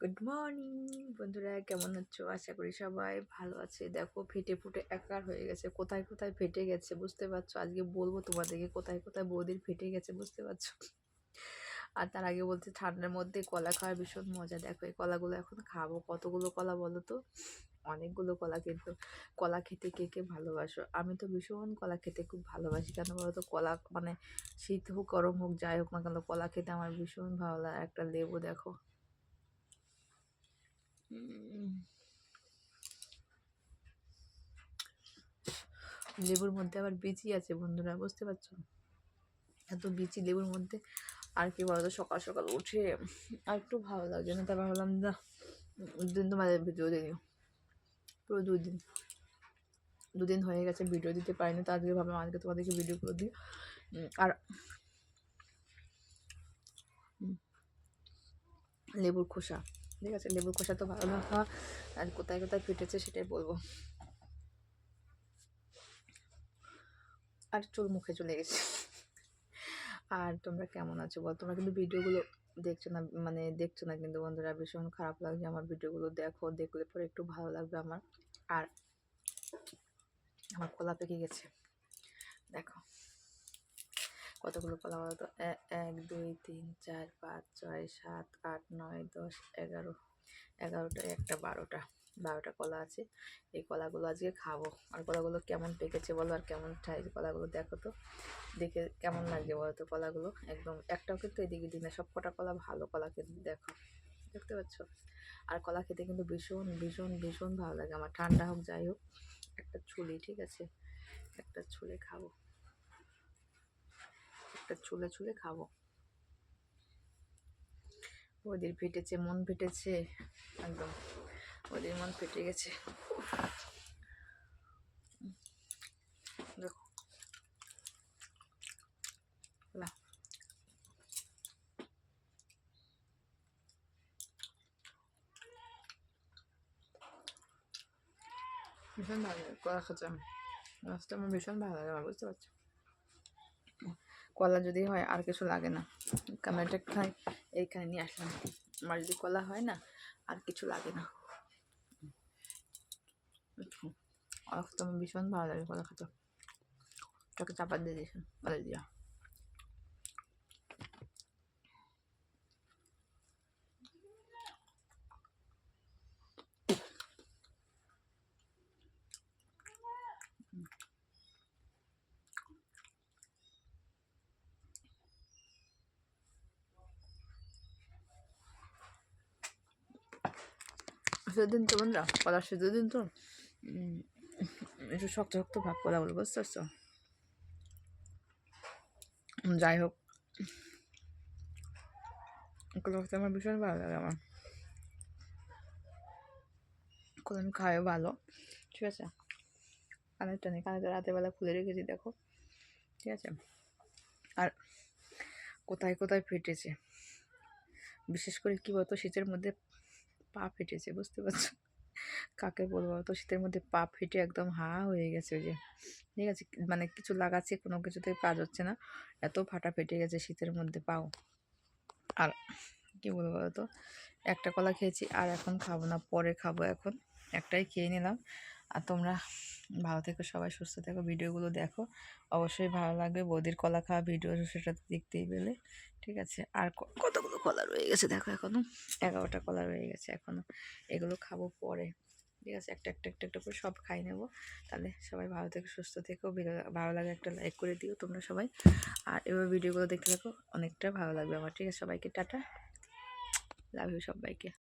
Good morning বন্ধুরা। কেমন আছো? আশা করি সবাই ভালো আছে। দেখো, ফেটে ফুটে একার হয়ে গেছে। কোথায় কোথায় ফেটে গেছে বুঝতে পারছ? আজকে বলব তোমাদেরকে কোথায় কোথায় বৌদির ফেটে গেছে বুঝতে পারছ? আর তার আগে বলতে ঠান্ডার মধ্যে কলা খাওয়ার ভীষণ মজা। দেখো, এই কলাগুলো এখন খাব। কতগুলো কলা বলো তো? অনেকগুলো কলা কিন্তু কলা খেতে কে কে ভালোবাসো? আমি তো ভীষণ কলা খেতে খুব ভালোবাসি। কেন বলো তো? কলা মানে শীত হোক, গরম হোক, যাই হোক না কেন, কলা খেতে আমার ভীষণ ভালো লাগে। একটা লেবু দেখো। লেবুর মধ্যে আবার বিচি আছে বন্ধুরা, বুঝতে পারছ? এত বিচি লেবুর মধ্যে, আর কি বলতো, সকাল সকাল উঠে আর একটু ভালো লাগছে না, তারপর ভাবলাম, না, দুদিন তোমাদের ভিডিও দিই পুরো দুদিন দুদিন হয়ে গেছে ভিডিও দিতে পারিনি, তো আজকে ভাবলাম, আজকে তোমাদেরকে ভিডিও করে দিই আর লেবুর খোসা, ঠিক আছে, লেবুর খোসা তো ভালো খাওয়া, আর কোথায় কোথায় ফেটেছে সেটাই বলব। আর চুল মুখে চলে গেছে। আর তোমরা কেমন আছো বল? তোমরা কিন্তু ভিডিওগুলো দেখছ না মানে দেখছ না কিন্তু বন্ধুরা, ভীষণ খারাপ লাগছে আমার ভিডিওগুলো। দেখো, দেখলে পরে একটু ভালো লাগবে আমার। আর আমার কলা পেকে গেছে। দেখো, কতগুলো কলা বলো তো? এক, দুই, তিন, চার, পাঁচ, ছয়, সাত, আট, নয়, দশ, এগারো। এগারোটা, একটা বারোটা। বারোটা কলা আছে, এই কলাগুলো আজকে খাব। আর কলাগুলো কেমন পেকেছে বলো আর কেমন সাইজ কলাগুলো দেখো তো, দেখে কেমন লাগছে বলো তো কলাগুলো? একদম একটাও কিন্তু এদিকে দিনে সব কটা কলা ভালো কলা কিন্তু দেখো, দেখতে পাচ্ছ? আর কলা খেতে কিন্তু ভীষণ ভীষণ ভীষণ ভালো লাগে। আমার ঠান্ডা হোক, যাই হোক, একটা ছুলি ঠিক আছে? একটা ছুলে খাব। একটা ছুলে ছুলে খাব। ওদের ফেটেছে, মন ফেটেছে, একদম। ওদের মন ফেটে গেছে। ভীষণ ভালো লাগে। কলা খেতে মাছটা আমার ভীষণ ভালো লাগে আমার, বুঝতে পারছ? কলা যদি হয় আর কিছু লাগে না। ক্যামেরাটা খাই, এইখানে নিয়ে আসলাম। আমার যদি কলা হয় না, আর কিছু লাগে না। তো আমার ভীষণ ভালো লাগে কলা খেতে চোখে চাপা দিয়ে দিয়েছেন কলা দিয়া সেদিন তো বন্ধুরা কলার সেদিন তো একটু শক্ত শক্ত ভাব কথা বলব বুঝতে পারছ যাই হোক। কলা খেতে আমার ভীষণ ভালো লাগে আমার। কলা আমি খাই ভালো, ঠিক আছে? কানেরটা নেই কানেরটা রাতের বেলা খুলে রেখেছি, দেখো। ঠিক আছে? আর কোথায় কোথায় ফেটেছে? বিশেষ করে কী বলতো, শীতের মধ্যে পা ফেটেছে, বুঝতে পারছ? কাকে বলব? তো শীতের মধ্যে পা ফেটে একদম হা হয়ে গেছে ওই যে। ঠিক আছে? মানে কিছু লাগাচ্ছে, কোনো কিছুতেই কাজ হচ্ছে না। এত ফাটা ফেটে গেছে শীতের মধ্যে পাও। আর কী বলব তো একটা কলা খেয়েছি আর এখন খাব না, পরে খাব এখন। একটাই খেয়ে নিলাম। আর তোমরা ভালো থেকো, সবাই সুস্থ থেকো, ভিডিওগুলো দেখো। অবশ্যই ভালো লাগবে, বৌদির কলা খাওয়া ভিডিও, সেটা তো দেখতেই পেলে, ঠিক আছে? আর কতগুলো কলা রয়ে গেছে দেখো এখনও এগারোটা কলা রয়ে গেছে এখনও এগুলো খাব পরে, ঠিক আছে? একটা একটা একটা একটা করে সব খাই নেব। তাহলে সবাই ভালো থেকো, সুস্থ থেকো ভালো লাগে একটা লাইক করে দিও তোমরা সবাই। আর এবার ভিডিওগুলো দেখতে থাকো, অনেকটা ভালো লাগবে আমার, ঠিক আছে? সবাইকে টাটা, লাভ ইউ সবাইকে।